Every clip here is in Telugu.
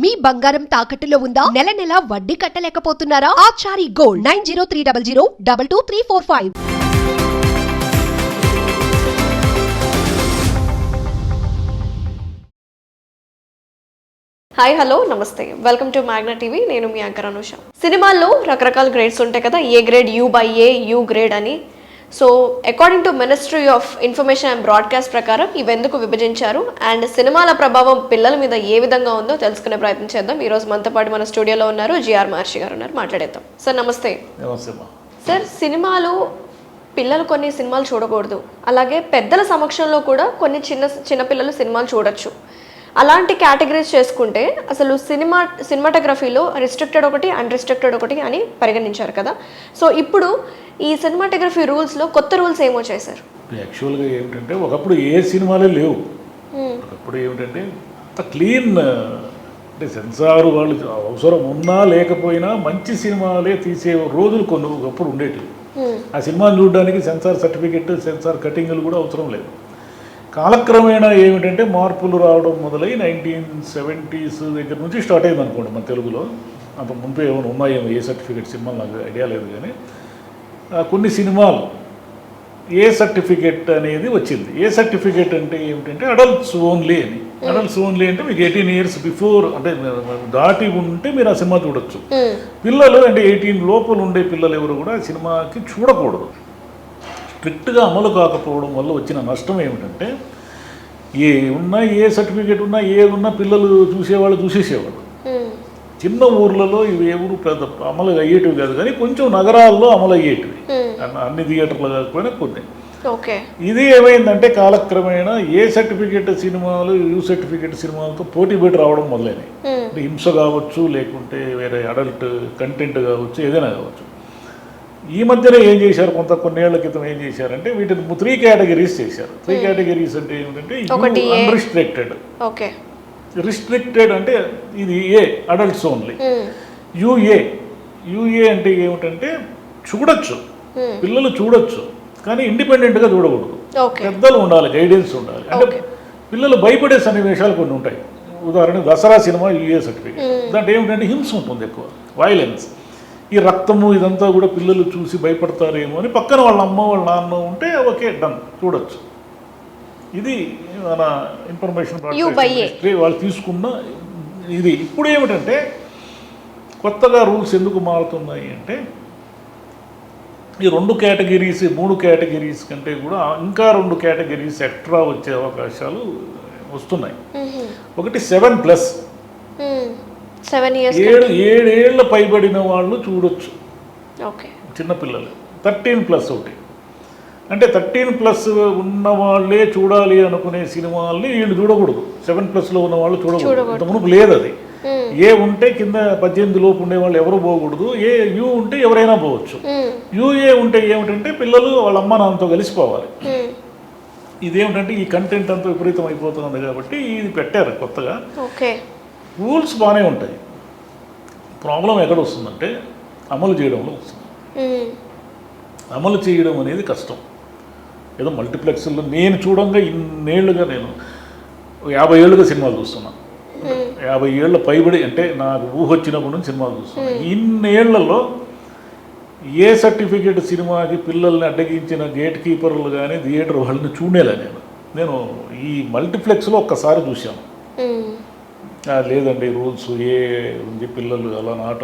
మీ బంగారం తాకట్టులో ఉందా? నెల నెల వడ్డీ కట్టలేకపోతున్నారా? Achari gold nine zero three double zero double two three four five. Hi hello నమస్తే. Welcome to Magna TV. నేను మీ యాంకర్ అనుష. సినిమాల్లో రకరకాల గ్రేడ్స్ ఉంటాయి కదా. A grade U by A U grade అని. So according to ministry of information and broadcast ప్రకారం ఇవెందుకు విభజించారు? అండ్ సినిమాల ప్రభావం పిల్లల మీద ఏ విధంగా ఉందో తెలుసుకునే ప్రయత్నం చేద్దాం. ఈ రోజు మనతో పాటు మన స్టూడియోలో ఉన్నారు జిఆర్ మహర్షి గారు ఉన్నారు. మాట్లాడేద్దాం. సార్ నమస్తే. సార్ సినిమాలు పిల్లలు కొన్ని సినిమాలు చూడకూడదు. అలాగే పెద్దల సమక్షంలో కూడా కొన్ని చిన్న చిన్నపిల్లలు సినిమాలు చూడొచ్చు. అలాంటి కేటగిరీస్ చేసుకుంటే అసలు సినిమా సినిమాటోగ్రఫీలో రిస్ట్రిక్టెడ్ ఒకటి అన్రిస్ట్రిక్టెడ్ ఒకటి అని పరిగణించారు కదా. సో ఇప్పుడు ఈ సినిమాటోగ్రఫీ రూల్స్లో కొత్త రూల్స్ ఏమొచ్చాయి సార్ యాక్చువల్గా ఏమిటంటే ఒకప్పుడు ఏ సినిమాలే లేవు. ఒకప్పుడు ఏమిటంటే అంత క్లీన్ అంటే సెన్సార్ వాళ్ళు అవసరం ఉన్నా లేకపోయినా మంచి సినిమాలే తీసే రోజులు కొన్ని ఒకప్పుడు ఉండేటివి. ఆ సినిమాని చూడడానికి సెన్సార్ సర్టిఫికెట్ సెన్సార్ కటింగ్లు కూడా అవసరం లేదు. కాలక్రమేణా ఏమిటంటే మార్పులు రావడం మొదలై నైన్టీన్ సెవెంటీస్ దగ్గర నుంచి స్టార్ట్ అయింది అనుకోండి మన తెలుగులో. అంత ముందు ఏమైనా ఉన్నాయేమో ఏ సర్టిఫికెట్ సినిమాలు నాకు ఐడియా లేదు కానీ. కొన్ని సినిమాలు ఏ సర్టిఫికెట్ అనేది వచ్చింది. ఏ సర్టిఫికెట్ అంటే ఏమిటంటే అడల్ట్స్ ఓన్లీ అని. అడల్ట్స్ ఓన్లీ అంటే మీకు ఎయిటీన్ ఇయర్స్ బిఫోర్ అంటే దాటి ఉంటే మీరు ఆ సినిమా చూడొచ్చు. పిల్లలు అంటే ఎయిటీన్ లోపల ఉండే పిల్లలు ఎవరు కూడా ఆ సినిమాకి చూడకూడదు. స్ట్రిక్ట్గా అమలు కాకపోవడం వల్ల వచ్చిన నష్టం ఏమిటంటే ఏ ఉన్నా ఏ సర్టిఫికేట్ ఉన్నా ఏది ఉన్నా పిల్లలు చూసేవాళ్ళు చూసేసేవాళ్ళు. చిన్న ఊర్లలో ఇవి ఎవరు పెద్ద అమలు అయ్యేటివి కాదు కానీ కొంచెం నగరాల్లో అమలు అయ్యేటివి. అన్న- అన్ని థియేటర్లు కాకపోయినా కొన్ని. ఇది ఏమైందంటే కాలక్రమేణా ఏ సర్టిఫికేట్ సినిమాలు యూ సర్టిఫికేట్ సినిమాలతో పోటీ పెట్టి రావడం మొదలైనవి అంటే హింస కావచ్చు లేకుంటే వేరే అడల్ట్ కంటెంట్ కావచ్చు ఏదైనా కావచ్చు. ఈ మధ్యన ఏం చేశారు? కొంత కొన్నేళ్ళ క్రితం ఏం చేశారంటే వీటిని త్రీ కేటగిరీస్ చేశారు. త్రీ కేటగిరీస్ అంటే ఏమిటంటే. Unrestricted okay. రిస్ట్రిక్టెడ్ అంటే ఇది A adults only UA UA అంటే ఏమిటంటే చూడొచ్చు. పిల్లలు చూడొచ్చు. కానీ ఇండిపెండెంట్గా చూడకూడదు. పెద్దలు ఉండాలి గైడెన్స్ ఉండాలి. అంటే పిల్లలు భయపడే సన్నివేశాలు కొన్ని ఉంటాయి. ఉదాహరణ దసరా సినిమా యుఏ సర్టిఫికేట్ దాంట్లో ఏమిటంటే హింస ఉంటుంది ఎక్కువ వైలెన్స్ ఈ రక్తము ఇదంతా కూడా పిల్లలు చూసి భయపడతారేమో అని పక్కన వాళ్ళ అమ్మ వాళ్ళ నాన్న ఉంటే ఓకే డన్ చూడొచ్చు. ఇది మన ఇన్ఫర్మేషన్. మినిస్ట్రీ వాళ్ళు తీసుకున్న ఇది. ఇప్పుడు ఏమిటంటే కొత్తగా రూల్స్ ఎందుకు మారుతున్నాయి అంటే ఈ రెండు కేటగిరీస్ మూడు కేటగిరీస్ కంటే కూడా ఇంకా రెండు కేటగిరీస్ ఎక్స్ట్రా వచ్చే అవకాశాలు వస్తున్నాయి. ఒకటి సెవెన్ ప్లస్. ఏడు ఏడేళ్ళ పైబడిన వాళ్ళు చూడొచ్చు. ఓకే. చిన్నపిల్లలు థర్టీన్ ప్లస్ ఒకటి. అంటే థర్టీన్ ప్లస్ ఉన్న వాళ్ళే చూడాలి అనుకునే సినిమాల్ని వీళ్ళు చూడకూడదు. సెవెన్ ప్లస్లో ఉన్న వాళ్ళు చూడకూడదు. మునుపు లేదు అది ఏ ఉంటే కింద పద్దెనిమిది లోపు ఉండే వాళ్ళు ఎవరు పోకూడదు. ఏ యూ ఉంటే ఎవరైనా పోవచ్చు. యూఏ ఉంటే ఏమిటంటే పిల్లలు వాళ్ళ అమ్మ నాన్నతో కలిసిపోవాలి. ఇదేమిటంటే ఈ కంటెంట్ అంతా విపరీతం అయిపోతుంది కాబట్టి ఇది పెట్టారు కొత్తగా. రూల్స్ బాగానే ఉంటాయి. ప్రాబ్లం ఎక్కడ వస్తుందంటే అమలు చేయడంలో వస్తుంది. అమలు చేయడం అనేది కష్టం. ఏదో మల్టీప్లెక్స్లో నేను చూడంగా ఇన్నేళ్ళుగా నేను యాభై ఏళ్ళుగా సినిమాలు చూస్తున్నా. యాభై ఏళ్ళ పైబడి అంటే నాకు ఊహ వచ్చినప్పటి నుంచి సినిమాలు చూస్తున్నా. ఇన్నేళ్ళలో ఏ సర్టిఫికేట్ సినిమాకి పిల్లల్ని అడ్డగించిన గేట్ కీపర్లు కానీ థియేటర్ వాళ్ళని చూడేలా నేను? నేను ఈ మల్టీప్లెక్స్లో ఒక్కసారి చూశాను. లేదండి రూల్స్ ఏ ఉంది పిల్లలు అలా నాట్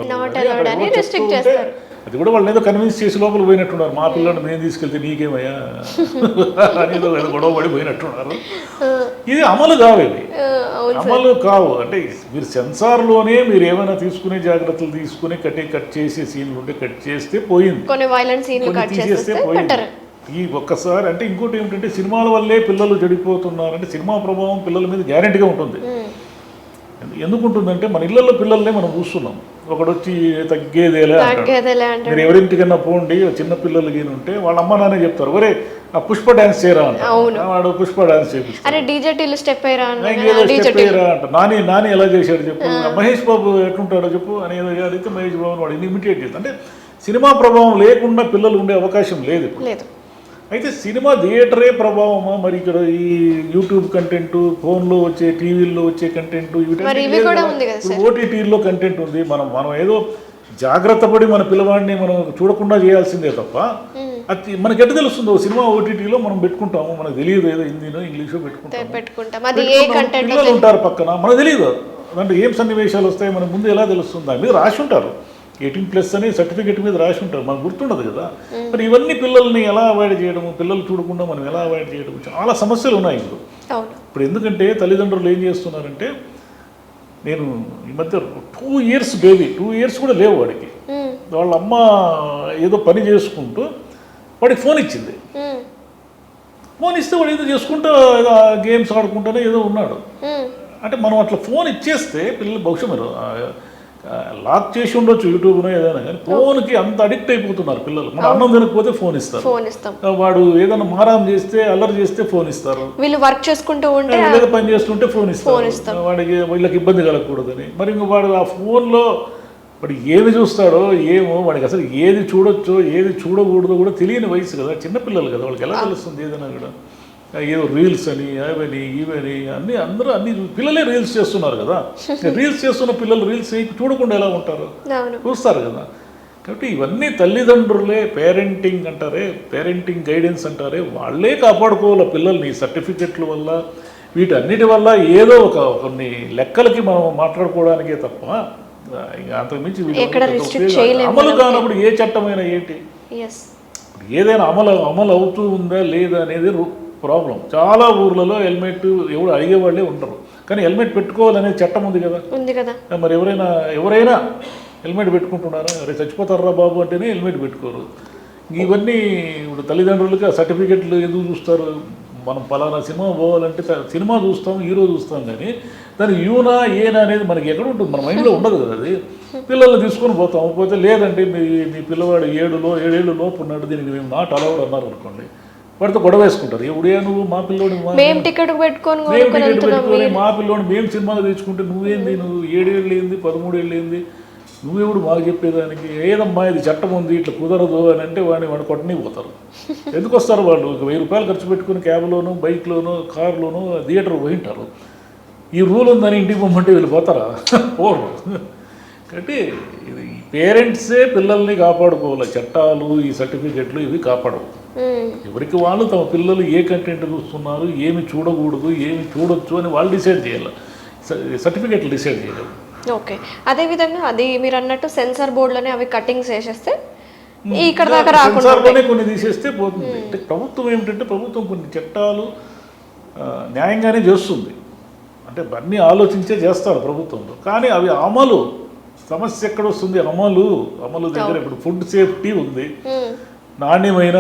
అది కూడా వాళ్ళు ఏదో కన్విన్స్ చేసి లోపల పోయినట్టున్నారు. మా పిల్లల్ని మేము తీసుకెళ్తే నీకేమయ్యా? అని ఏదో గొడవ పడి పోయినట్టున్నారు. ఇది అమలు కావు ఇవి అవును అమలు కావు. అంటే మీరు సెన్సార్లోనే మీరు ఏమైనా తీసుకునే జాగ్రత్తలు తీసుకుని కట్టి కట్ చేసే సీన్లు ఉంటే కట్ చేస్తే పోయింది. తీసేస్తే పోయింది. ఈ ఒక్కసారి అంటే ఇంకోటి ఏమిటంటే సినిమాల వల్లే పిల్లలు చెడిపోతున్నారంటే సినిమా ప్రభావం పిల్లల మీద గ్యారెంటీగా ఉంటుంది. ఎందుకు ఉంటుందంటే మన ఇళ్ళల్లో పిల్లల్ని మనం చూస్తున్నాం. ఒకడు వచ్చి తగ్గేదేలే అంటాడు. మీరు ఎవరింటికన్నా పోండి చిన్న పిల్లలు గీని ఉంటే వాళ్ళ అమ్మ నాన్నే చెప్తారు ఒరే ఆ పుష్ప డాన్స్ చేయరా. వాడు పుష్ప డాన్స్ వేయరా అంట. నాని నాని ఎలా చేశాడు చెప్పు మహేష్ బాబు ఎట్లుంటాడో చెప్పు అని ఏదో అడిగితే మహేష్ బాబుని వాడు ఇమిటేట్ చేస్తాడు. అంటే సినిమా ప్రభావం లేకుండా పిల్లలు ఉండే అవకాశం లేదు ఇప్పుడు. లేదు. అయితే సినిమా థియేటరే ప్రభావమా? మరి ఇక్కడ ఈ యూట్యూబ్ కంటెంట్ ఫోన్లో వచ్చే టీవీల్లో వచ్చే కంటెంట్. ఓటీటీలో కంటెంట్ ఉంది మనం మనం ఏదో జాగ్రత్త పడి మన పిల్లవాడిని మనం చూడకుండా చేయాల్సిందే తప్ప అది మనకి ఎట్ట తెలుస్తుందో? సినిమా ఓటీటీలో మనం పెట్టుకుంటాము. మనకు తెలియదు ఏదో హిందీనో ఇంగ్లీషో పెట్టుకుంటాము. పెట్టుకుంటాం. పిల్లలు ఉంటారు పక్కన. మనకు తెలియదు. అంటే ఏం సన్నివేశాలు వస్తాయి? మనకు ముందు ఎలా తెలుస్తుంది? దాని మీద రాసి ఉంటారు. ఎయిటీన్ ప్లస్ అని సర్టిఫికేట్ మీద రాసి ఉంటారు. మనకు గుర్తుండదు కదా. మరి ఇవన్నీ పిల్లల్ని ఎలా అవాయిడ్ చేయడము పిల్లలు చూడకుండా మనం ఎలా అవాయిడ్ చేయడం చాలా సమస్యలు ఉన్నాయి ఇప్పుడు ఇప్పుడు ఎందుకంటే తల్లిదండ్రులు ఏం చేస్తున్నారంటే నేను ఈ మధ్య two years baby two years కూడా లేవు వాడికి. వాళ్ళ అమ్మ ఏదో పని చేసుకుంటూ వాడికి ఫోన్ ఇచ్చింది. ఫోన్ ఇస్తే వాడు ఏదో చేసుకుంటూ ఏదో గేమ్స్ ఆడుకుంటూనే ఏదో ఉన్నాడు. అంటే మనం అట్లా ఫోన్ ఇచ్చేస్తే పిల్లలు బహుశా మీరు ఆ, ఆ, లాక్ చేసి ఉండొచ్చు యూట్యూబ్నో ఏదైనా కానీ. ఫోన్కి అంత అడిక్ట్ అయిపోతున్నారు పిల్లలు. మన అన్నం తినకపోతే ఫోన్ ఇస్తారు. ఫోన్ ఇస్తాం. ఆ, వాడు ఏదైనా మారాం చేస్తే అల్లరి చేస్తే ఫోన్ ఇస్తారు. వీళ్ళు వర్క్ చేసుకుంటూ ఉంటే ఏదో పని చేస్తుంటే ఫోన్ ఇస్తారు. ఇస్తాం. వాడికి వీళ్ళకి ఇబ్బంది కలగకూడదని. మరి ఇంక వాడు ఆ ఫోన్లో వాడు ఏది చూస్తాడో ఏమో వాడికి అసలు ఏది చూడొచ్చో ఏది చూడకూడదో కూడా తెలియని వయసు కదా చిన్నపిల్లలు కదా వాళ్ళకి ఎలా తెలుస్తుంది ఏదైనా కూడా? ఏదో రీల్స్ అని అవని ఇవని అన్ని అందరూ అన్ని పిల్లలే రీల్స్ చేస్తున్నారు కదా. రీల్స్ చేస్తున్న పిల్లలు రీల్స్ చూడకుండా ఎలా ఉంటారు? చూస్తారు కదా. కాబట్టి ఇవన్నీ తల్లిదండ్రులే పేరెంటింగ్ అంటారే పేరెంటింగ్ గైడెన్స్ అంటారే వాళ్ళే కాపాడుకోవాలి పిల్లల్ని సర్టిఫికెట్ల వల్ల. వీటన్నిటి వల్ల ఏదో ఒక కొన్ని లెక్కలకి మనం మాట్లాడుకోవడానికే తప్ప అంతకుమించి అమలు. కానప్పుడు ఏ చట్టమైనా ఏంటి? ఏదైనా అమలు అమలు అవుతూ ఉందా లేదా అనేది ప్రాబ్లం. చాలా ఊర్లలో హెల్మెట్ ఎవరు అడిగేవాళ్ళే ఉండరు. కానీ హెల్మెట్ పెట్టుకోవాలనే చట్టం ఉంది కదా. ఉంది కదా. మరి ఎవరైనా ఎవరైనా హెల్మెట్ పెట్టుకుంటున్నారా? అరే చచ్చిపోతారా బాబు అంటేనే హెల్మెట్ పెట్టుకోరు. ఇవన్నీ ఇప్పుడు తల్లిదండ్రులకి ఆ సర్టిఫికెట్లు ఎందుకు చూస్తారు? మనం పలానా సినిమా పోవాలంటే సినిమా చూస్తాం హీరో చూస్తాం కానీ దాని యూనా ఏనా అనేది మనకి ఎక్కడ ఉంటుంది? మన మైండ్లో ఉండదు కదా అది. పిల్లల్ని తీసుకొని పోతాం. పోతే లేదండి మీ మీ పిల్లవాడు ఏడులో ఏడేళ్ళు లోపు ఉన్నాడు దీనికి మేము నాట్ అలౌడ్ అన్నారు అనుకోండి. వాడితో గొడవ వేసుకుంటారు. ఎప్పుడే నువ్వు? మా పిల్లోడి మేము టికెట్ పెట్టుకొని మా పిల్లోని మేము సినిమాలు తెచ్చుకుంటే నువ్వేంది? నువ్వు ఏడేళ్ళు ఏంది పదమూడేళ్ళు ఏంది నువ్వెవడు? మాకు చెప్పేదానికి ఏదమ్మా ఇది చట్టం ఉంది ఇట్లా కుదరదు అని అంటే వాడిని వాడిని కొట్టని పోతారు ఎందుకు వస్తారు వాళ్ళు? ఒక వెయ్యి రూపాయలు ఖర్చు పెట్టుకుని క్యాబ్లోను బైక్లోను కారులోను థియేటర్ పోయింటారు ఈ రూల్ ఉందని ఇంటికి పొమ్మంటే వెళ్ళిపోతారా పోరు. కాబట్టి ఇది పేరెంట్సే పిల్లల్ని కాపాడుకోవాలి. చట్టాలు ఈ సర్టిఫికెట్లు ఇవి కాపాడవు. ఎవరికి వాళ్ళు తమ పిల్లలు ఏ కంటెంట్ చూస్తున్నారు ఏమి చూడకూడదు ఏమి చూడొచ్చు అని వాళ్ళు డిసైడ్ చేయాలి. సర్టిఫికెట్లు డిసైడ్ చేయలేవు. ఓకే అదే విధంగా అది మీరు అన్నట్టు సెన్సార్ బోర్డులోనే అవి కటింగ్స్ వేసేస్తే ఇక్కడ దాకా రాకుండా సెన్సార్లోనే కొన్ని తీసేస్తే పోతుంది. అంటే ప్రభుత్వం ఏమిటంటే ప్రభుత్వం కొన్ని చట్టాలు న్యాయంగానే చేస్తుంది. అంటే అన్నీ ఆలోచించే చేస్తారు ప్రభుత్వంలో. కానీ అవి అమలు సమస్య ఎక్కడ వస్తుంది? అమలు అమలు దగ్గర ఇప్పుడు ఫుడ్ సేఫ్టీ ఉంది. నాణ్యమైన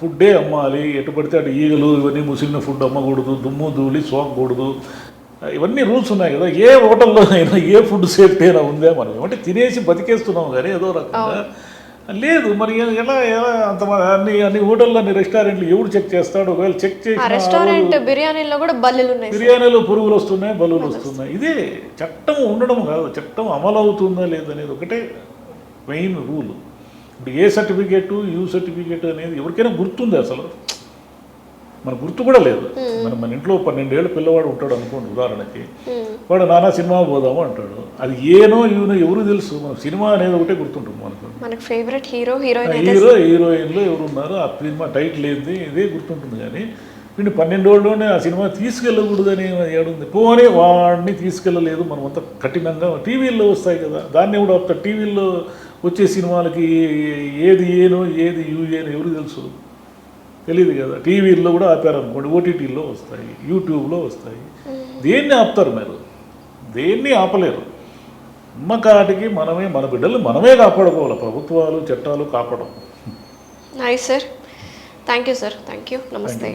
ఫుడ్డే అమ్మాలి. ఎటు పడితే అటు ఈగలు ఇవన్నీ ముసిలిన ఫుడ్ అమ్మకూడదు దుమ్ము ధూళి సోకకూడదు ఇవన్నీ రూల్స్ ఉన్నాయి కదా. ఏ హోటల్లో అయినా ఏ ఫుడ్ సేఫ్టీ అయినా ఉందా మనం? ఏమంటే తినేసి బతికేస్తున్నాం కానీ ఏదో రకంగా. లేదు మరి ఎలా ఎలా అంత అన్ని అన్ని హోటల్లో అన్ని రెస్టారెంట్లు ఎవడు చెక్ చేస్తాడు? ఒకవేళ చెక్ చేసి రెస్టారెంట్ బిర్యానీలో కూడా బల్లులు ఉన్నాయి బిర్యానీలో పురుగులు వస్తున్నాయి? బలులు వస్తున్నాయి? ఇదే చట్టం ఉండడం కాదు. చట్టం అమలు అవుతుందా లేదనేది ఒకటే మెయిన్ రూల్. ఇప్పుడు ఏ సర్టిఫికేట్ యూ సర్టిఫికేట్ అనేది ఎవరికైనా గుర్తుంది అసలు. మన గుర్తు కూడా లేదు. మన మన ఇంట్లో పన్నెండేళ్ళ పిల్లవాడు ఉంటాడు అనుకోండి ఉదాహరణకి. వాడు నానా సినిమా పోదాము అంటాడు. అది ఏనో ఈనో ఎవరు తెలుసు? మన సినిమా అనేది ఒకటే గుర్తుంటుంది మనకు. మనకు ఫేవరెట్ హీరో హీరోయిన్ హీరో హీరోయిన్లు ఎవరు ఉన్నారు ఆ సినిమా టైటిల్ ఏంది ఇదే గుర్తుంటుంది కానీ వీడిని పన్నెండోళ్ళలోనే ఆ సినిమా తీసుకెళ్ళకూడదని ఏడుంది. పోనీ వాడిని తీసుకెళ్ళలేదు మనం అంతా కఠినంగా టీవీల్లో వస్తాయి కదా. దాన్ని కూడా ఆపుతారు టీవీల్లో వచ్చే సినిమాలకి ఏది ఏనో ఏది యూ ఏనో ఎవరికి తెలుసు? తెలియదు కదా. టీవీల్లో కూడా ఆపారు అనుకోండి ఓటీటీల్లో వస్తాయి యూట్యూబ్లో వస్తాయి. దేన్ని ఆపుతారు మీరు? దేన్ని ఆపలేరు? అమ్మకాటికి మనమే మన బిడ్డలు మనమే కాపాడుకోవాలి. ప్రభుత్వాలు చట్టాలు కాపాడం nice sir thank you sir thank you నమస్తే